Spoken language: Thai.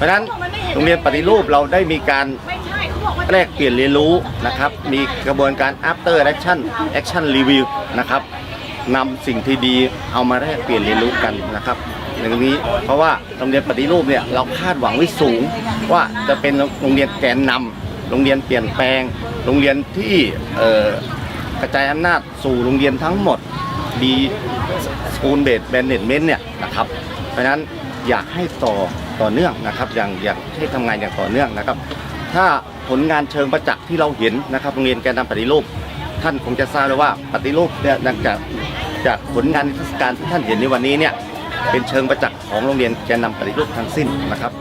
ราะฉะนั้นโรงเรียนปฏิรูปเราได้มีการแลกเปลี่ยนเรียนรู้นะครับ มีกระบวนการ after action action review นะครับนำสิ่งที่ดีเอามาแลกเปลี่ยนเรียนรู้กันนะครับในตรงนี้เพราะว่าโรงเรียนปฏิรูปเนี่ยเราคาดหวังไว้สูง ว่าจะเป็นโรงเรียนแกนนำโรงเรียนเปลี่ยนแปลง โรงเรียนที่กระจายอำนาจสู่โรงเรียนทั้งหมดดีสกูลเบสแบนเนตเมนต์เนี่ยนะครับ เพราะฉะนั้นอยากให้ต่อ ต่อเนื่องนะครับ อย่างอย่างให้ทำงานอย่างต่อเนื่องนะครับ ถ้าผลงานเชิงประจักษ์ที่เราเห็นนะครับโรงเรียนแกนนำปฏิรูปท่านคงจะทราบแล้วว่าปฏิรูปเนี่ยหลังจากจากผลงานนิทรรศการที่ท่านเห็นในวันนี้เนี่ยเป็นเชิงประจักษ์ของโรงเรียนแกนนำปฏิรูปทั้งสิ้นนะครับ